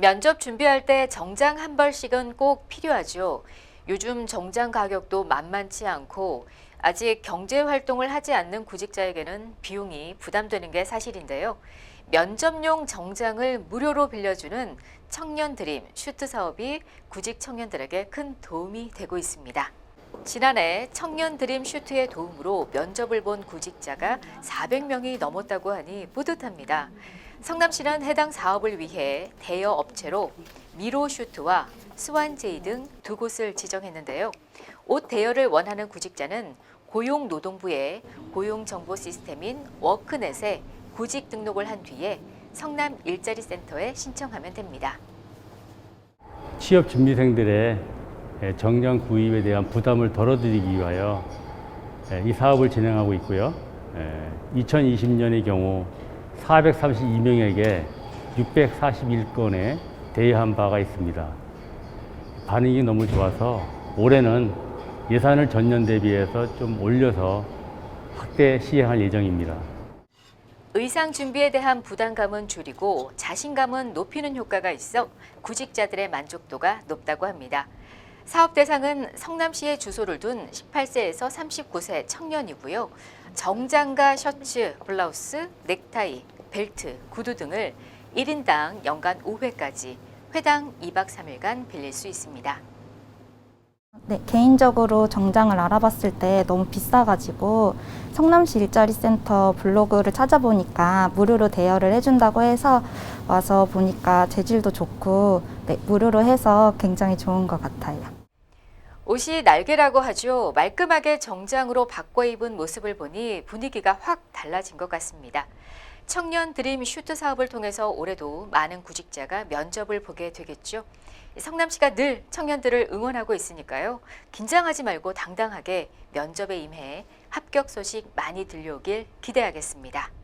면접 준비할 때 정장 한 벌씩은 꼭 필요하죠. 요즘 정장 가격도 만만치 않고 아직 경제 활동을 하지 않는 구직자에게는 비용이 부담되는 게 사실인데요. 면접용 정장을 무료로 빌려주는 청년 드림 슈트 사업이 구직 청년들에게 큰 도움이 되고 있습니다. 지난해 청년 드림 슈트의 도움으로 면접을 본 구직자가 400명이 넘었다고 하니 뿌듯합니다. 성남시는 해당 사업을 위해 대여 업체로 미로 슈트와 스완제이 등 두 곳을 지정했는데요. 옷 대여를 원하는 구직자는 고용노동부의 고용정보 시스템인 워크넷에 구직 등록을 한 뒤에 성남 일자리 센터에 신청하면 됩니다. 취업 준비생들의 예, 정장 구입에 대한 부담을 덜어드리기 위하여 예, 이 사업을 진행하고 있고요. 2020년의 경우 432명에게 641건의 대여한 바가 있습니다. 반응이 너무 좋아서 올해는 예산을 전년 대비해서 좀 올려서 확대 시행할 예정입니다. 의상 준비에 대한 부담감은 줄이고 자신감은 높이는 효과가 있어 구직자들의 만족도가 높다고 합니다. 사업 대상은 성남시에 주소를 둔 18세에서 39세 청년이고요. 정장과 셔츠, 블라우스, 넥타이, 벨트, 구두 등을 1인당 연간 5회까지 회당 2박 3일간 빌릴 수 있습니다. 네, 개인적으로 정장을 알아봤을 때 너무 비싸가지고 성남시 일자리 센터 블로그를 찾아보니까 무료로 대여를 해준다고 해서 와서 보니까 재질도 좋고 네, 무료로 해서 굉장히 좋은 것 같아요. 옷이 날개라고 하죠. 말끔하게 정장으로 바꿔 입은 모습을 보니 분위기가 확 달라진 것 같습니다. 청년 드림 슈트 사업을 통해서 올해도 많은 구직자가 면접을 보게 되겠죠. 성남시가 늘 청년들을 응원하고 있으니까요. 긴장하지 말고 당당하게 면접에 임해 합격 소식 많이 들려오길 기대하겠습니다.